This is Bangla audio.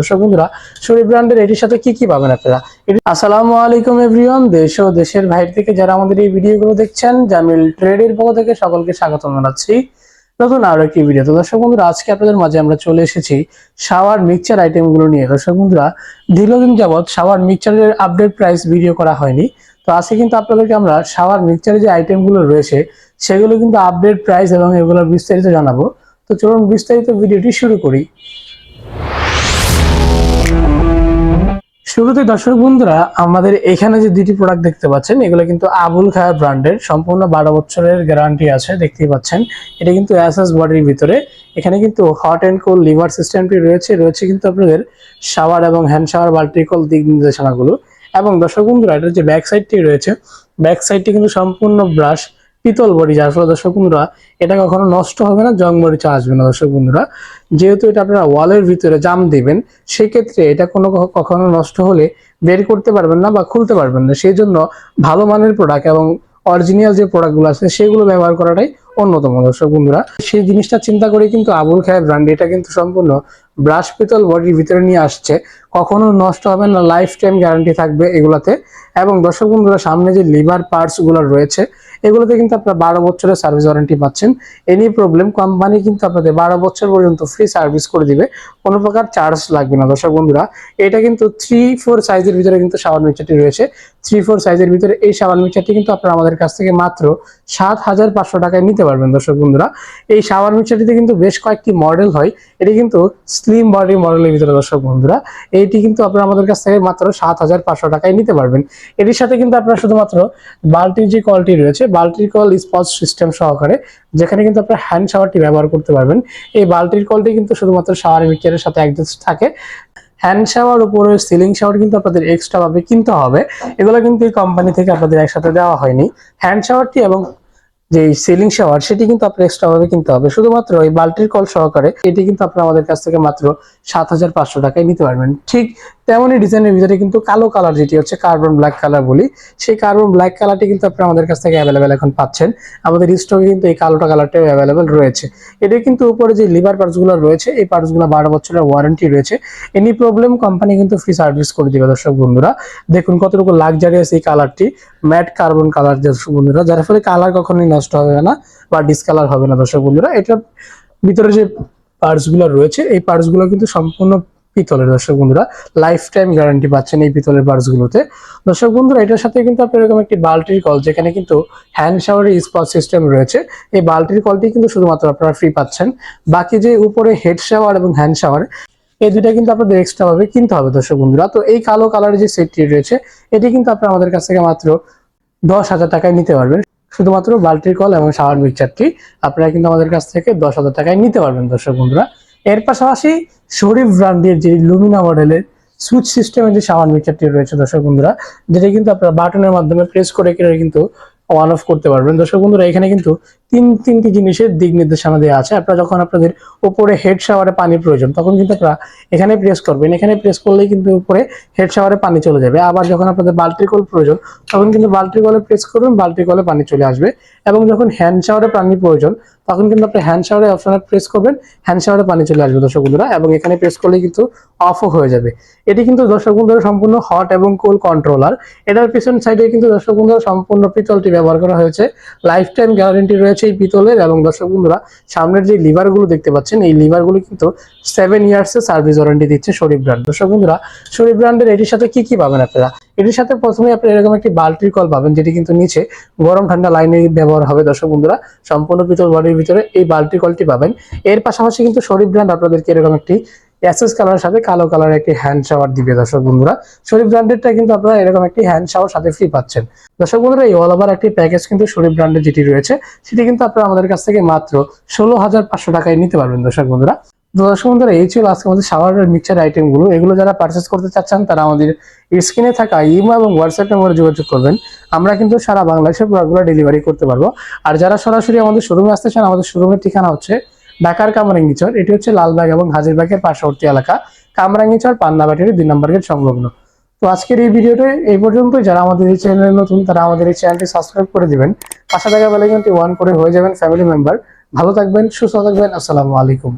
দর্শক বন্ধুরা শরীফ ব্র্যান্ডের এটির সাথে কি কি পাবেন আপনারা? আসসালামু আলাইকুম এভরিওয়ান দেশ ও দেশের বাইরে থেকে যারা আমাদের এই ভিডিওগুলো দেখছেন জামিল ট্রেডের পক্ষ থেকে সকলকে স্বাগত জানাচ্ছি। নতুন আরও একটি ভিডিও তো দর্শক বন্ধুরা, আজকে আপনাদের মাঝে আমরা চলে এসেছি শাওয়ার মিক্সচার আইটেমগুলো নিয়ে। দর্শক বন্ধুরা, দীর্ঘদিন যাবৎ শাওয়ার মিক্সচারের আপডেট প্রাইস ভিডিও করা হয়নি। তো আজকে কিন্তু আপনাদেরকে আমরা শাওয়ার মিক্সচারের যে আইটেমগুলো রয়েছে, সেগুলো কিন্তু আপডেট প্রাইস এবং এগুলোর বিস্তারিত জানাব। তো চলুন বিস্তারিত ভিডিওটি শুরু করি। শুরুতে দর্শক বন্ধুরা, আমাদের এখানে যে দুটি প্রোডাক্ট দেখতে পাচ্ছেন, এগুলো কিন্তু আবুল খায়া ব্র্যান্ডের, সম্পূর্ণ বারো বছরের গ্যারান্টি আছে, দেখতেই পাচ্ছেন। এটা কিন্তু অ্যাসাস বডির ভিতরে। এখানে কিন্তু হট অ্যান্ড কোল লিভার সিস্টেমটি রয়েছে। রয়েছে কিন্তু আপনাদের শাওয়ার এবং হ্যান্ড শাওয়ার বাল্টিকল দিক নির্দেশনাগুলো। এবং দর্শক বন্ধুরা, এটার যে ব্যাক সাইডটি রয়েছে ব্যাক সাইডটি কিন্তু সম্পূর্ণ ব্রাশ পিতল যার ফলে দর্শক বন্ধুরা, এটা কখনো নষ্ট হবে না, জং মরিচা আসবে না দর্শক বন্ধুরা। যেহেতু এটা আপনারা ওয়ালের ভিতরে জাম দিবেন, সেক্ষেত্রে এটা কোনো কখনো নষ্ট হলে বের করতে পারবেন না বা খুলতে পারবেন না। সেই জন্য ভালো মানের প্রোডাক্ট এবং অরিজিনাল যে প্রোডাক্টগুলো আছে, সেগুলো ব্যবহার করাটাই অন্যতম দর্শক বন্ধুরা। সেই জিনিসটা চিন্তা করে কিন্তু আবুল খায়ের ব্র্যান্ড এটা কিন্তু সম্পূর্ণ ব্রাশ পিতল বডির ভিতরে নিয়ে আসছে। কখনো নষ্ট হবে না লাইফ টাইম গ্যারান্টি থাকবে এগুলাতে। এবং দর্শক বন্ধুরা, সামনে যে লিভার পার্টসগুলো রয়েছে এগুলোতে কিন্তু আপনারা বারো বছরের সার্ভিস ওয়ারেন্টি পাচ্ছেন। এনি প্রবলেম কোম্পানি কিন্তু আপনাদের বারো বছর পর্যন্ত ফ্রি সার্ভিস করে দিবে। কোনো প্রকার চার্জ লাগবে না, দর্শক বন্ধুরা। এটা কিন্তু থ্রি ফোর সাইজের ভিতরে কিন্তু সাবান মিক্সারটি রয়েছে। থ্রি ফোর সাইজের ভিতরে এই সাবান মিক্সারটি কিন্তু আপনারা আমাদের কাছ থেকে মাত্র সাত হাজার পাঁচশো টাকায় নিতে পারবেন, দর্শক বন্ধুরা। এই সাবান মিক্সারটিতে কিন্তু বেশ কয়েকটি মডেল হয়। এটি কিন্তু স্লিম বডি মডেলের ভিতরে, দর্শক বন্ধুরা। এইটি কিন্তু আপনারা আমাদের কাছ থেকে মাত্র সাত হাজার পাঁচশো টাকায় নিতে পারবেন। এটির সাথে কিন্তু আপনারা শুধুমাত্র বাল্টির যে কলটি রয়েছে বাল্টির স্পজ সিস্টেম সহকারে, যেখানে কিন্তু আপনারা হ্যান্ড শাওয়ারটি ব্যবহার করতে পারবেন। এই বাল্টির কলটি কিন্তু শুধুমাত্র শাওয়ার মিক্সারের সাথে অ্যাডজাস্ট থাকে। হ্যান্ড শাওয়ার উপরে সিলিং শাওয়ার কিন্তু আপনাদের এক্সট্রা ভাবে কিনতে হবে। এগুলো কিন্তু এই কোম্পানি থেকে আপনাদের একসাথে দেওয়া হয়নি। হ্যান্ড শাওয়ারটি এবং যে সিলিং শাওয়ার সেটি কিন্তু আপনার এক্সট্রা ভাবে কিনতে হবে। শুধুমাত্র এই বাল্টির কল সহকারে, এটি কিন্তু আপনারা আমাদের কাছ থেকে মাত্র সাত হাজার পাঁচশো টাকায় নিতে পারবেন। ঠিক তেমনই ডিজাইনের ভিতরে কিন্তু কালো কালার যেটি হচ্ছে কার্বন ব্ল্যাক কালার বলি, সেই কার্বন ব্ল্যাক কালারটি কিন্তু আপনারা আমাদের কাছ থেকে অ্যাভেলেবেল এখন পাচ্ছেন। আমাদের স্টকে কিন্তু এই কালোটা কালারটাও অ্যাভেলেবেল রয়েছে। এটি কিন্তু উপরে যে লিভার পার্টসগুলো রয়েছে, এই পার্টসগুলো বারো বছরের ওয়ারেন্টি রয়েছে। এনি প্রবলেম কোম্পানি কিন্তু ফ্রি সার্ভিস করে দিবে দর্শক বন্ধুরা। দেখুন কতটুকু লাক্সারিয়াস এই কালারটি ম্যাট কার্বন কালার দর্শক বন্ধুরা। যার ফলে কালার কখনোই নষ্ট হবে না বা ডিসকালার হবে না দর্শক বন্ধুরা। এটার ভিতরে যে পার্টসগুলো রয়েছে, এই পার্টসগুলো কিন্তু সম্পূর্ণ পিতলের, দর্শক বন্ধুরা লাইফ টাইম গ্যারান্টি পাচ্ছেন এই পিতলের পার্টস গুলোতে। দর্শক বন্ধুরা, এটার সাথে কিন্তু আপনার এরকম একটি বাল্টির কল যেখানে কিন্তু হ্যান্ড শাওয়ারের স্পট সিস্টেম রয়েছে। এই বাল্টির কলটি কিন্তু শুধুমাত্র আপনারা ফ্রি পাচ্ছেন। বাকি যে উপরে হেড শাওয়ার এবং হ্যান্ড শাওয়ার এই দুইটা কিন্তু আপনাদের এক্সট্রা ভাবে কিনতে হবে, দর্শক বন্ধুরা। তো এই কালো কালারের যে সেটটি রয়েছে, এটি কিন্তু আপনারা আমাদের কাছ থেকে মাত্র দশ হাজার টাকায় নিতে পারবেন। শুধুমাত্র বাল্টির কল এবং শাওয়ার মিক্সচারটি আপনারা কিন্তু আমাদের কাছ থেকে দশ হাজার টাকায় নিতে পারবেন, দর্শক বন্ধুরা। এর পাশাপাশি শরীফ ব্র্যান্ডের যে লুমিনা মডেলের সুইচ সিস্টেমের যে সামান মিটারটি রয়েছে দর্শক বন্ধুরা, যেটা কিন্তু আপনারা বাটনের মাধ্যমে প্রেস করে করে কিন্তু অন অফ করতে পারবেন। দর্শক বন্ধুরা, এখানে কিন্তু তিন, তিনটি জিনিসের দিক নির্দেশনা দেওয়া আছে। আপনারা যখন আপনাদের উপরে হেড শাওয়ারে পানির প্রয়োজন, তখন কিন্তু আপনারা এখানে প্রেস করবেন। এখানে প্রেস করলেই কিন্তু উপরে হেড শাওয়ারে পানি চলে যাবে। আবার যখন আপনাদের বাল্টির কল প্রয়োজন, তখন কিন্তু বাল্টির কলে প্রেস করবেন বাল্টির কলে পানি চলে আসবে। এবং যখন হ্যান্ড শাওয়ারে পানির প্রয়োজন, তখন কিন্তু আপনি হ্যান্ড শাওয়ারে অপশনে প্রেস করবেন হ্যান্ড শাওয়ারে পানি চলে আসবে দর্শক বন্ধুরা। এবং এখানে প্রেস করলেই কিন্তু অফও হয়ে যাবে। এটি কিন্তু দর্শক বন্ধুরা সম্পূর্ণ হট এবং কোল কন্ট্রোলার এটার পিছন সাইডে কিন্তু দর্শক বন্ধুরা সম্পূর্ণ পিতলটি ব্যবহার করা হয়েছে। লাইফ টাইম গ্যারান্টি রয়েছে এই পিতলের এবং দর্শক বন্ধুরা, সামনের যে লিভারগুলো দেখতে পাচ্ছেন, এই লিভারগুলো কিন্তু সেভেন ইয়ার্সের সার্ভিস ওয়ারেন্টি দিচ্ছে শরীফ ব্র্যান্ড দর্শক বন্ধুরা শরীফ ব্র্যান্ডের এটির সাথে কি কি পাবেন আপনারা? এটির সাথে প্রথমে আপনি এরকম একটি বাল্টির কল পাবেন, যেটি কিন্তু নিচে গরম ঠান্ডা লাইনে ব্যবহার হবে। দর্শক বন্ধুরা, সম্পূর্ণ পিতল বডির ভিতরে এই বাল্টি কলটি পাবেন। এর পাশাপাশি কিন্তু শরীফ ব্র্যান্ড আপনাদেরকে এরকম একটি অ্যাসেস কালারের সাথে কালো কালারের একটি হ্যান্ড শাওয়ার দিবে দর্শক বন্ধুরা। শরীফ ব্র্যান্ডেরটা কিন্তু আপনারা এরকম একটি হ্যান্ড শাওয়ার সাথে ফ্রি পাচ্ছেন। দর্শক বন্ধুরা, এই অল ওভার একটি প্যাকেজ কিন্তু শরীফ ব্র্যান্ডের যেটি রয়েছে, সেটি কিন্তু আপনারা আমাদের কাছ থেকে মাত্র ষোলো হাজার পাঁচশো টাকায় নিতে পারবেন দর্শক বন্ধুরা। দর্শক বন্ধুরা, এই ছিল আজকে আমাদের শাওয়ারের মিক্সচার আইটেমগুলো এগুলো যারা পারচেস করতে চাচ্ছেন, তারা আমাদের স্ক্রিনে থাকা ইমো এবং হোয়াটসঅ্যাপ নম্বরে যোগাযোগ করবেন। আমরা কিন্তু সারা বাংলাদেশের প্রোডাক্টগুলো ডেলিভারি করতে পারব। আর যারা সরাসরি আমাদের শোরুমে আসতে চান, আমাদের শোরুমের ঠিকানা হচ্ছে ঢাকার কামরাঙ্গিচর, এটি হচ্ছে লালবাগ এবং হাজিরবাগের পার্শ্ববর্তী এলাকা। কামরাঙ্গিচর পান্নাবাটির দুই নম্বর গেট সংলগ্ন। তো আজকের এই ভিডিওটা এই পর্যন্তই। যারা আমাদের এই চ্যানেলে নতুন, তারা আমাদের এই চ্যানেলটি সাবস্ক্রাইব করে দিবেন। পাশে থাকা বেলাইকনটি ওয়ান করে হয়ে যাবেন ফ্যামিলি মেম্বার ভালো থাকবেন, সুস্থ থাকবেন। আসসালামু আলাইকুম।